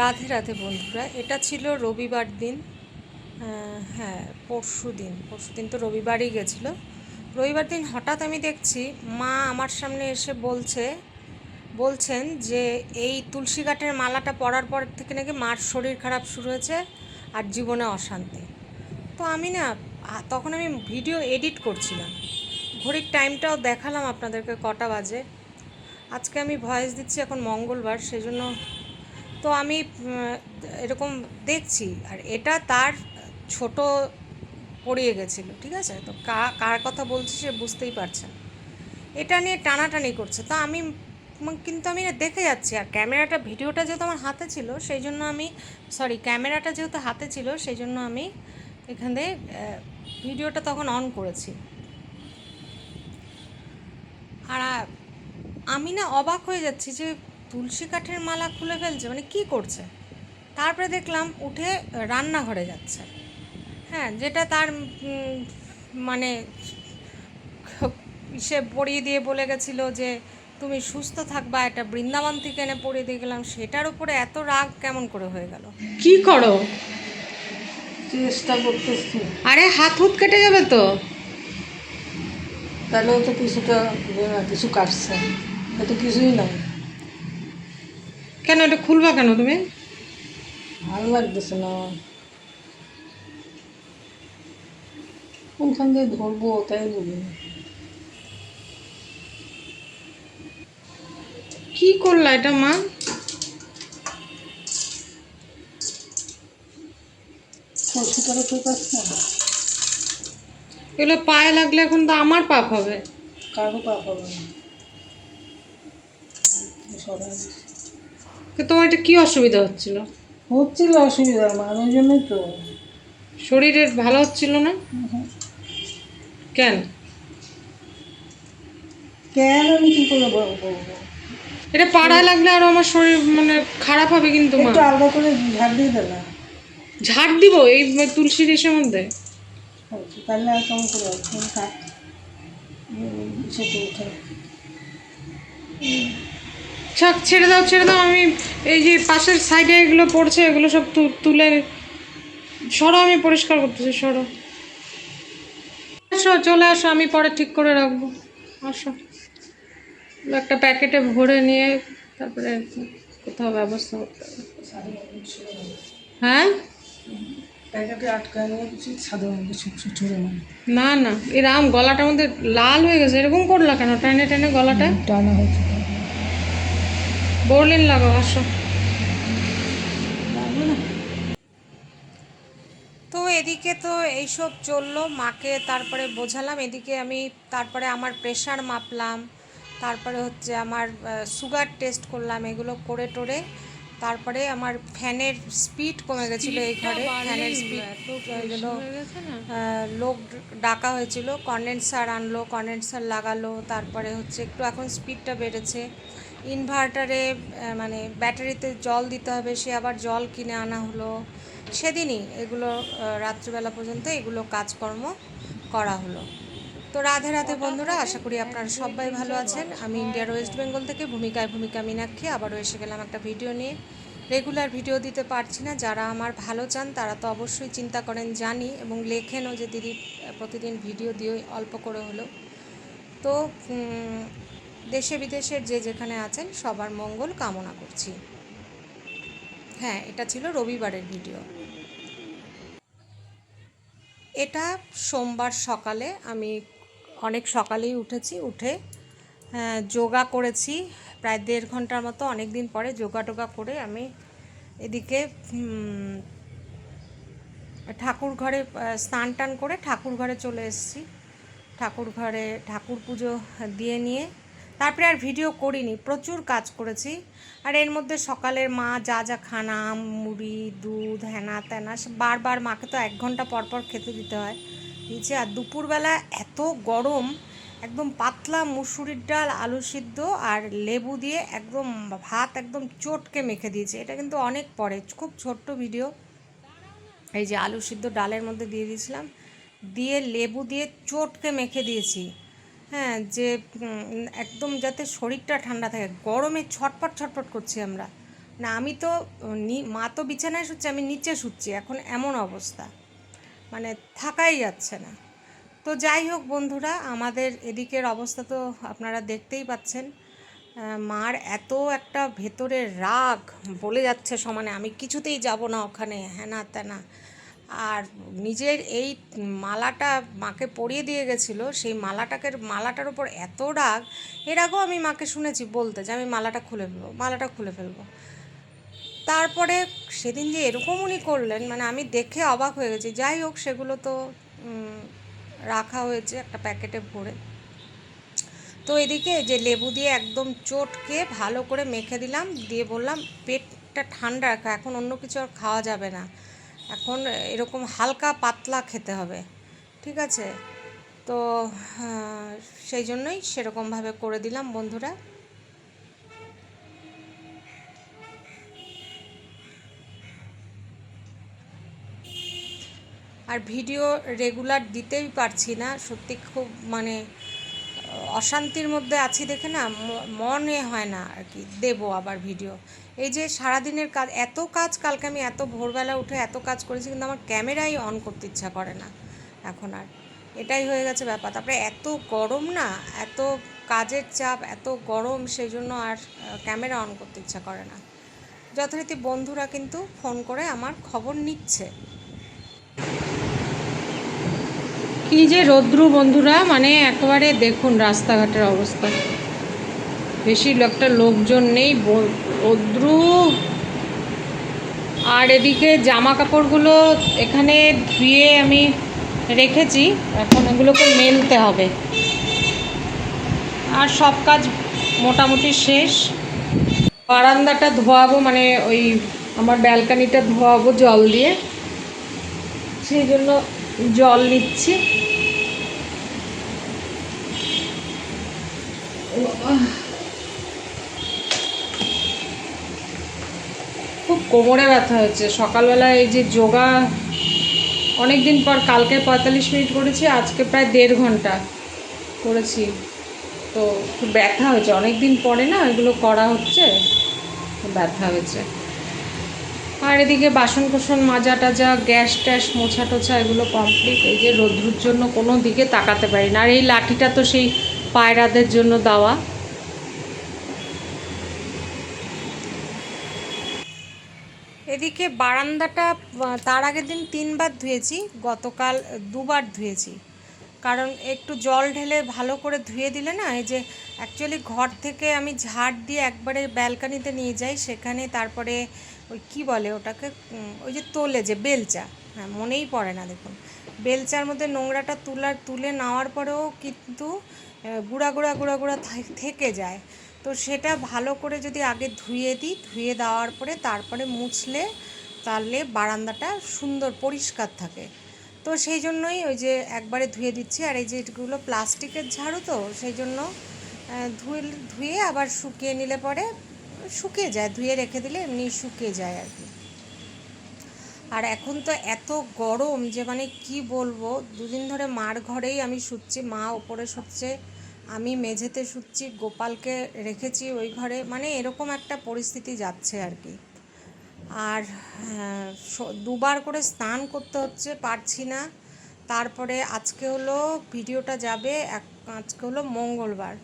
রাধে রাধে বন্ধুরা, এটা ছিল রবিবার দিন হ্যাঁ পরশু দিন পরশু দিন তো রবিবারই গেছিল। রবিবার দিন হঠাৎ আমি দেখছি মা আমার সামনে এসে বলছে, বলছেন যে এই তুলসী কাঠের মালাটা পরার পর থেকে নাকি মার শরীর খারাপ শুরু হয়েছে আর জীবনে অশান্তি। তো আমি না তখন আমি ভিডিও এডিট করছিলাম। ঘড়ির টাইমটাও দেখালাম আপনাদেরকে কটা বাজে। আজকে আমি ভয়েস দিচ্ছি এখন মঙ্গলবার, সেই জন্য তো আমি এরকম দেখছি, আর এটা তার ছোট পড়িয়ে গেছিল, ঠিক আছে? তো কার কথা বলছি সে বুঝতেই পারছেন এটা নিয়ে টানাটানি করছে। তো আমি কিন্তু আমি দেখে যাচ্ছি, আর ক্যামেরাটা, ভিডিওটা যেহেতু আমার হাতে ছিল, সেই জন্য আমি সরি ক্যামেরাটা যেহেতু হাতে ছিল, সেই জন্য আমি এখানে ভিডিওটা তখন অন করেছি। আর আমি না অবাক হয়ে যাচ্ছি যে তুলসী কাঠের মালা খুলে ফেলছে মানে কি করছে? তারপরে দেখলাম উঠে রান্নাঘরে যাচ্ছে। হ্যাঁ যেটা তার মানে সে পরিয়ে দিয়ে বলে গেছিল যে তুমি সুস্থ থাকবা এটা বৃন্দাবন থেকে এনে পরিয়ে দিয়ে গেলাম। সেটার উপরে এত রাগ কেমন করে হয়ে গেল? কি করো? চেষ্টা করতেছি। আরে হাত হুত কেটে যাবে তো। তাহলেও তো কিছুটা কিছু কাটছে। এত কিছুই নাই। কেন এটা খুলবা কেন তুমি? ভালো লাগতেছে না। কোনখান দিয়ে ধরবো তাই না। কি করলা এটা মা? ঠিক আছে এগুলো পায়ে লাগলে এখন তো আমার পাপ হবে। কারও পাপ হবে না। সবাই তোমার এটা কি অসুবিধা হচ্ছিল? হচ্ছিল অসুবিধা আমার ওই জন্যই তো। শরীরের ভালো হচ্ছিল না? কেন? কেন আমি কি করে বলব? এটা পাড়ায় লাগলে আরও আমার শরীর মানে খারাপ হবে কিন্তু মা। একটু আলাদা করে ঝাড় দিয়ে দেবে ঝাড় দিব? এই তুলসী দেশের মধ্যে? তাহলে আর কেমন করে থাক সেটা উঠে। ছাক ছেড়ে দাও ছেড়ে দাও আমি এই যে পাশের সাইডে এগুলো পড়ছে এগুলো সব তুলে সরো আমি পরিষ্কার করতেছি সরো। আসো চলে আসো আমি পরে ঠিক করে রাখব। আসো। একটা প্যাকেটে ভরে নিয়ে তারপরে কোথাও ব্যবস্থা করতে হবে। হ্যাঁ? না না এরাম গলাটার মধ্যে লাল হয়ে গেছে এরকম করলা কেন? টেনে টেনে গলাটা? টানা হয়েছে বোরলিন লাগাও আসো তো এদিকে তো এইসব চলল মাকে তারপরে বোঝালাম এদিকে আমি তারপরে আমার প্রেশার মাপলাম তারপরে হচ্ছে আমার সুগার টেস্ট করলাম এগুলো করে টোরে তারপরে আমার ফ্যানের স্পিড কমে গেছিল এই ঘরে ফ্যানের স্পিড এগুলো লোক ডাকা হয়েছিল কন্ডেন্সার আনলো কন্ডেন্সার লাগালো তারপরে হচ্ছে একটু এখন স্পিডটা বেড়েছে। ইনভার্টারে মানে ব্যাটারিতে জল দিতে হবে, সে আবার জল কিনে আনা হলো। সেদিনই এগুলো রাত্রিবেলা পর্যন্ত এগুলো কাজকর্ম করা হলো। তো রাধে রাধে বন্ধুরা, আশা করি আপনারা সবাই ভালো আছেন। আমি ইন্ডিয়ার ওয়েস্ট বেঙ্গল থেকে ভূমিকায় ভূমিকা মীনাক্ষী, আবারও এসে গেলাম একটা ভিডিও নিয়ে। রেগুলার ভিডিও দিতে পারছি না, যারা আমার ভালো চান তারা তো অবশ্যই চিন্তা করেন জানি, এবং লেখেনও যে দিদি প্রতিদিন ভিডিও দিয়ে অল্প করে হলো। তো দেশে বিদেশের যে যেখানে আছেন সবার মঙ্গল কামনা করছি। হ্যাঁ এটা ছিল রবিবারের ভিডিও। এটা সোমবার সকালে আমি অনেক সকালেই উঠেছি উঠে আহ, যোগা করেছি। প্রায় দেড় ঘণ্টার মতো অনেক দিন পরে যোগা টোগা করে আমি এদিকে ঠাকুর ঘরে স্নান টান করে ঠাকুর ঘরে চলে এসেছি। ঠাকুর ঘরে ঠাকুর পুজো দিয়ে নিয়ে তারপরে আর ভিডিও করিনি, প্রচুর কাজ করেছি। আর এর মধ্যে সকালের মা যা যা খানা মুড়ি, দুধ হ্যানা ত্যানা বারবার মাকে তো এক ঘণ্টা পর পর খেতে দিতে হয়। দিয়েছি, আর দুপুরবেলা এত গরম, একদম পাতলা মুসুরির ডাল, আলু সিদ্ধ আর লেবু দিয়ে একদম ভাত একদম চটকে মেখে দিয়েছে। এটা কিন্তু অনেক পরে, খুব ছোট্ট ভিডিও। এই যে আলু সিদ্ধ ডালের মধ্যে দিয়ে দিয়েছিলাম, দিয়ে লেবু দিয়ে চটকে মেখে দিয়েছি। হ্যাঁ যে একদম যাতে শরীরটা ঠান্ডা থাকে। গরমে ছটপট ছটপট করছি আমরা। না, আমি তো নি- মা তো বিছানায় শুচ্ছে, আমি নিচে শুচ্ছি। এখন এমন অবস্থা। মানে থাকাই যাচ্ছে না। তো যাই হোক বন্ধুরা, আমাদের এদিকের অবস্থা তো আপনারা দেখতেই পাচ্ছেন। মার এত একটা ভেতরে রাগ বলে যাচ্ছে সমানে। আমি কিছুতেই যাব না ওখানে হ্যানা ত্যানা আর নিজের এই মালাটা মাকে পরিয়ে দিয়ে গেছিল, সেই মালাটাকে, মালাটার উপর এত রাগ, এর আগেও আমি মাকে শুনেছি বলতে যে আমি মালাটা খুলে ফেলব, মালাটা খুলে ফেলব। তারপরে সেদিন যে এরকম উনি করলেন মানে আমি দেখে অবাক হয়ে গেছি। যাই হোক, সেগুলো তো রাখা হয়েছে একটা প্যাকেটে ভরে। তো এদিকে যে লেবু দিয়ে একদম চটকে ভালো করে মেখে দিলাম, দিয়ে বললাম, পেটটা ঠান্ডা রাখা, এখন অন্য কিছু আর খাওয়া যাবে না। এখন এরকম হালকা পাতলা খেতে হবে, ঠিক আছে? তো সেই জন্যই সেরকমভাবে করে দিলাম বন্ধুরা। আর ভিডিও রেগুলার দিতেই পারছি না, সত্যি খুব মানে অশান্তির মধ্যে আছি দেখে না মনে হয় না আর কি, দেবো আবার ভিডিও এই যে সারাদিনের কাজ, এত কাজ কালকে আমি এত ভোরবেলা উঠে এত কাজ করেছি কিন্তু আমার ক্যামেরাই অন করতে ইচ্ছা করে না এখন আর। এটাই হয়ে গেছে ব্যাপার। তারপরে এত গরম না, এত কাজের চাপ, এত গরম, সেই জন্য আর ক্যামেরা অন করতে ইচ্ছা করে না। যথারীতি বন্ধুরা কিন্তু ফোন করে আমার খবর নিচ্ছে। কি যে রৌদ্রু বন্ধুরা মানে একেবারে দেখুন রাস্তাঘাটের অবস্থা। বেশি একটা লোকজন নেই রৌদ্রু। আর এদিকে জামা কাপড়গুলো এখানে ধুয়ে আমি রেখেছি, এখন এগুলোকে মেলতে হবে। আর সব কাজ মোটামুটি শেষ। বারান্দাটা ধোয়াবো মানে ওই আমার ব্যালকানিটা ধোয়াবো জল দিয়ে। সেই জন্য জল নিচ্ছি। খুব কোমরে ব্যথা হচ্ছে। সকালবেলা এই যে যোগা অনেক দিন পর কালকে পঁয়তাল্লিশ মিনিট করেছি, আজকে প্রায় দেড় ঘণ্টা করেছি। তো খুব ব্যথা হয়েছে। অনেক দিন পরে না এগুলো করা হচ্ছে ব্যথা হয়েছে। আর এদিকে বাসন কোসন মাজা টাজা, গ্যাস ট্যাস, মোছা টোছা, এগুলো কমপ্লিট এই যে রোদ্রুর জন্য কোনো দিকে তাকাতে পারি না। আর এই লাঠিটা তো সেই পায়রাদের জন্য দেওয়া। এদিকে বারান্দাটা তার আগের দিন তিনবার ধুয়েছি, গতকাল দুবার ধুয়েছি। কারণ একটু জল ঢেলে ভালো করে ধুয়ে দিলে না, এই যে অ্যাকচুয়ালি ঘর থেকে আমি ঝাড় দিয়ে একবারে ব্যালকানিতে নিয়ে যাই, সেখানে তারপরে ওই কি বলে ওটাকে? ওই যে তোলে যে, বেলচা। হ্যাঁ মনেই পড়ে না, দেখুন। বেলচার মধ্যে নোংরাটা তুলার, তুলে নেওয়ার পরেও কিন্তু গুঁড়া গুঁড়া গুঁড়া গুঁড়া থেকে যায়। তো সেটা ভালো করে যদি আগে ধুয়ে দিই, ধুয়ে দেওয়ার পরে তারপরে মুছলে তাহলে বারান্দাটা সুন্দর, পরিষ্কার থাকে। তো সেই জন্যই ওই যে একবারে ধুয়ে দিচ্ছি। আর এই যেগুলো প্লাস্টিকের ঝাড়ু তো, সেই জন্য ধুয়ে ধুয়ে আবার শুকিয়ে নিলে পরে শুকিয়ে যায়, ধুয়ে রেখে দিলে এমনি শুকিয়ে যায় আর কি। আর এখন তো এত গরম যে মানে কি বলব, দুদিন ধরে মার ঘরেই আমি শুচ্ছি, মা ওপরে শুচ্ছে, আমি মেঝেতে শুচ্ছি, গোপালকে রেখেছি ওই ঘরে মানে এরকম একটা পরিস্থিতি যাচ্ছে আর কি। আর দুবার করে স্নান করতে হচ্ছে, পারছি না। তারপরে আজকে হলো, ভিডিওটা যাবে আজকে হলো মঙ্গলবার।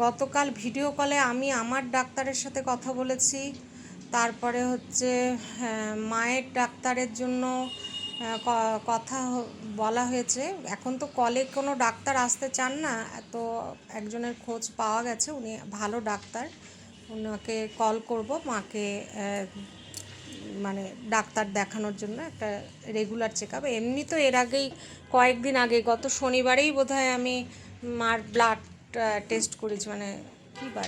গতকাল ভিডিও কলে আমি আমার ডাক্তারের সাথে কথা বলেছি। তারপরে হচ্ছে মায়ের ডাক্তারের জন্য কথা বলা হয়েছে। এখন তো কলে কোনো ডাক্তার আসতে চান না, তো একজনের খোঁজ পাওয়া গেছে, উনি ভালো ডাক্তার। ওনাকে কল করব, মাকে মানে ডাক্তার দেখানোর জন্য একটা রেগুলার চেক আপ এমনি তো এর আগেই কয়েকদিন আগে, গত শনিবারেই বোধহয় আমি মার ব্লাড টেস্ট করেছি মানে কী বার?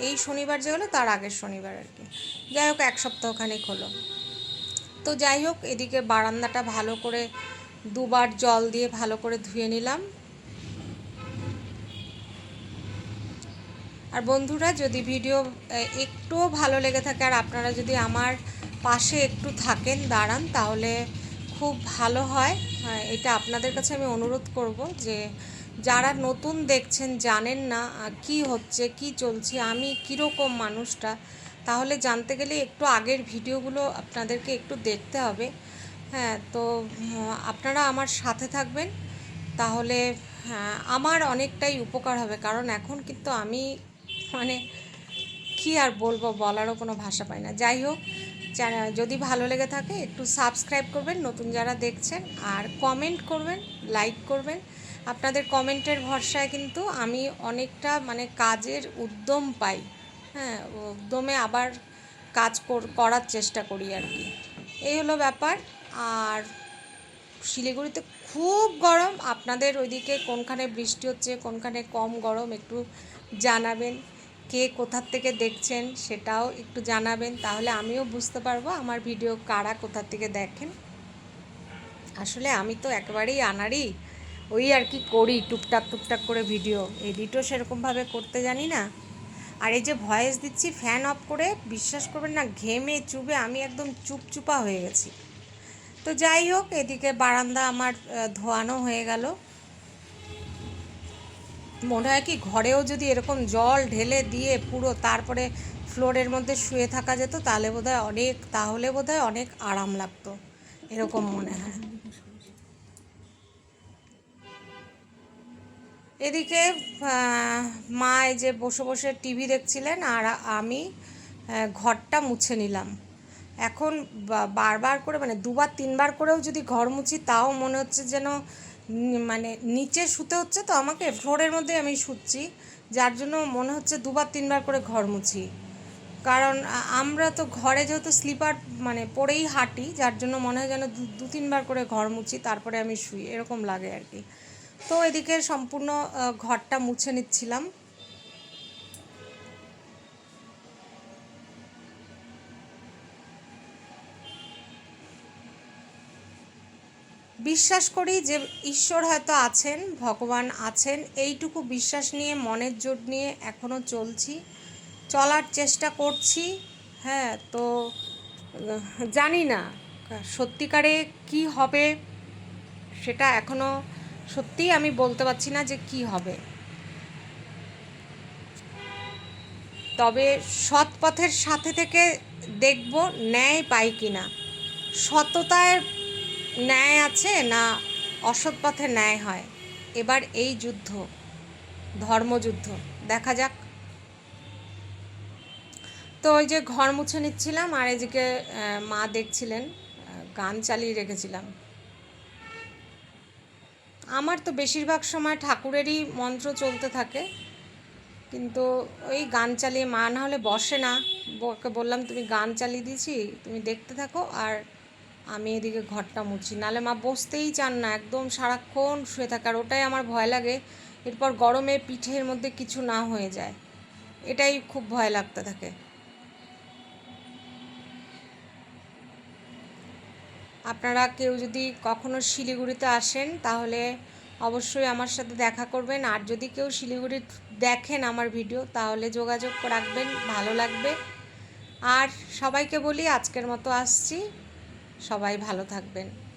এই- শনিবার যে হলো তার আগের শনিবার আর কি। যাই হোক এক সপ্তাহখানেক হলো। তো যাই হোক এদিকে বারান্দাটা ভালো করে দুবার জল দিয়ে ভালো করে ধুয়ে নিলাম। আর বন্ধুরা যদি ভিডিও একটুও ভালো লেগে থাকে আর আপনারা যদি আমার পাশে একটু থাকেন দাঁড়ান তাহলে খুব ভালো হয়। আহ, এটা আপনাদের কাছে আমি অনুরোধ করব যে যারা নতুন দেখছেন জানেন না কি হচ্ছে কি চলছে আমি কীরকম মানুষটা তাহলে জানতে গেলে একটু আগের ভিডিওগুলো আপনাদেরকে একটু দেখতে হবে। হ্যাঁ তো আপনারা আমার সাথে থাকবেন তাহলে হ্যাঁ, আমার অনেকটাই উপকার হবে কারণ এখন কিন্তু আমি মানে কি আর বলব বলারও কোনো ভাষা পাই না। যাই হোক যদি ভালো লেগে থাকে একটু সাবস্ক্রাইব করবেন নতুন যারা দেখছেন আর কমেন্ট করবেন লাইক করবেন আপনাদের কমেন্টের ভরসায় কিন্তু আমি অনেকটা মানে কাজের উদ্যম পাই। হ্যাঁ উদ্যমে আবার কাজ কর- করার চেষ্টা করি আর কি। এই হলো ব্যাপার। আর শিলিগুড়িতে খুব গরম। আপনাদের ওইদিকে কোনখানে বৃষ্টি হচ্ছে, কোনখানে কম গরম একটু জানাবেন। কে কোথার থেকে দেখছেন সেটাও একটু জানাবেন। তাহলে আমিও বুঝতে পারব আমার ভিডিও কারা কোথার থেকে দেখেন। আসলে আমি তো একেবারেই আনারই ওই আর কি করি, টুকটাক টুকটাক করে ভিডিও এডিটও সেরকমভাবে করতে জানি না। আর এই যে ভয়েস দিচ্ছি ফ্যান অফ করে বিশ্বাস করবেন না, ঘেমে চুবে আমি একদম চুপচুপা হয়ে গেছি। তো যাই হোক, এদিকে বারান্দা আমার ধোয়ানো হয়ে গেল। মনে হয় কি ঘরেও যদি এরকম জল ঢেলে দিয়ে পুরো তারপরে ফ্লোরের মধ্যে শুয়ে থাকা যেত, তাহলে বোধহয় অনেক, তাহলে বোধহয় অনেক আরাম লাগতো। এরকম মনে হয়। এদিকে মা এই যে বসে বসে টিভি দেখছিলেন আর আমি ঘরটা মুছে নিলাম। এখন বারবার করে মানে দুবার, তিনবার করেও যদি ঘর মুছি, তাও মনে হচ্ছে যেন মানে নিচে শুতে হচ্ছে, তো আমাকে ফ্লোরের মধ্যে আমি শুচ্ছি। যার জন্য মনে হচ্ছে দুবার, তিনবার করে ঘর মুছি। কারণ আমরা তো ঘরে যেহেতু স্লিপার মানে পরেই হাঁটি, যার জন্য মনে হয় যেন দু, তিনবার করে ঘর মুছি, তারপরে আমি শুই, এরকম লাগে আর কি। তো এদিকে সম্পূর্ণ ঘরটা মুছে নিচ্ছিলাম। বিশ্বাস করি যে ঈশ্বর হয়তো আছেন, ভগবান আছেন, এইটুকু বিশ্বাস নিয়ে, মনের জোর নিয়ে এখনও চলছি, চলার চেষ্টা করছি হ্যাঁ তো জানি না সত্যিকারে কি হবে, সেটা এখনও সত্যিই আমি বলতে পারছি না যে কি হবে। তবে সৎ পথের সাথে থেকে দেখব ন্যায় পাই কি না সততায় ন্যায় আছে না অসৎ পথে ন্যায় হয়? এবার এই যুদ্ধ, ধর্মযুদ্ধ, দেখা যাক। তো ওই যে ঘর মুছে নিচ্ছিলাম আর এদিকে মা দেখছিলেন গান চালিয়ে রেখেছিলাম। আমার তো বেশিরভাগ সময় ঠাকুরেরই মন্ত্র চলতে থাকে। কিন্তু ওই গান চালিয়ে মা না হলে বসে না। ওকে বললাম, তুমি গান চালিয়ে দিয়েছি, তুমি দেখতে থাকো আর আমি এদিকে ঘরটা মুছি। নালে মা বসতেই চান না, একদম সারাক্ষণ শুয়ে থাকে। আর ওটাই আমার ভয় লাগে, এরপর গরমে পিঠের মধ্যে কিছু না হয়ে যায়। এটাই খুব ভয় লাগতে থাকে। আপনারা কেউ যদি কখনো শিলিগুড়িতে আসেন, তাহলে অবশ্যই আমার সাথে দেখা করবেন। আর যদি কেউ শিলিগুড়ি দেখেন আমার ভিডিও, তাহলে যোগাযোগ রাখবেন, ভালো লাগবে। আর সবাইকে বলি, আজকের মতো আসছি। সবাই ভালো থাকবেন।